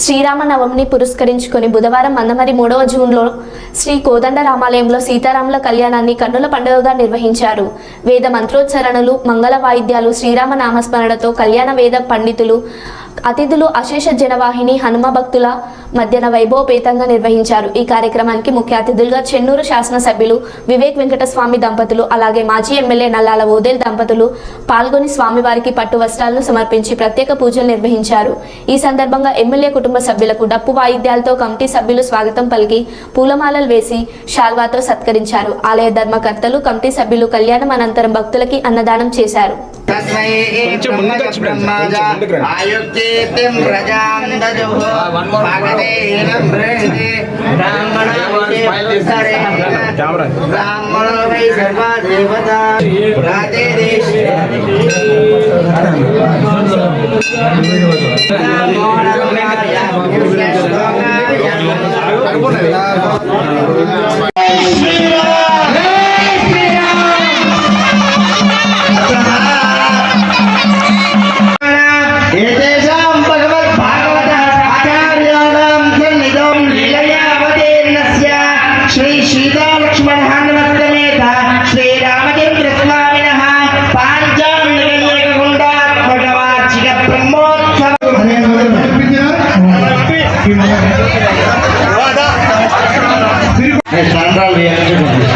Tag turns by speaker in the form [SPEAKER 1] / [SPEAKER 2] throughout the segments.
[SPEAKER 1] శ్రీరామనవమిని పురస్కరించుకొని బుధవారం మందమరి మూడవ జూన్లో శ్రీ కోదండ రామాలయంలో సీతారాముల కళ్యాణాన్ని కన్నుల పండుగగా నిర్వహించారు. వేద మంత్రోచ్చరణలు మంగళ వాయిద్యాలు శ్రీరామ నామస్మరణతో కళ్యాణ వేద పండితులు అతిథులు అశేష జనవాహిని హనుమ భక్తుల మధ్యన వైభవపేతంగా నిర్వహించారు. ఈ కార్యక్రమానికి ముఖ్య అతిథులుగా చెన్నూరు శాసనసభ్యులు వివేక్ వెంకటస్వామి దంపతులు అలాగే మాజీ ఎమ్మెల్యే నల్లాల ఓదేల్ దంపతులు పాల్గొని స్వామివారికి పట్టు వస్త్రాలను సమర్పించి ప్రత్యేక పూజలు నిర్వహించారు. ఈ సందర్భంగా ఎమ్మెల్యే కుటుంబ సభ్యులకు డప్పు వాయిద్యాలతో కమిటీ సభ్యులు స్వాగతం పలికి పూలమాలలు వేసి షాల్వాతో సత్కరించారు. ఆలయ ధర్మకర్తలు కమిటీ సభ్యులు కళ్యాణం అనంతరం భక్తులకి అన్నదానం చేశారు.
[SPEAKER 2] ఆయుక్తేత్యం ప్రజాం దజుః భగవేనం బృహతి. బ్రాహ్మణో వై సర్వా దేవతా సంబరాలు వేయించుకోండి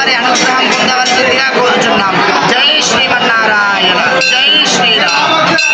[SPEAKER 2] 好的，好的。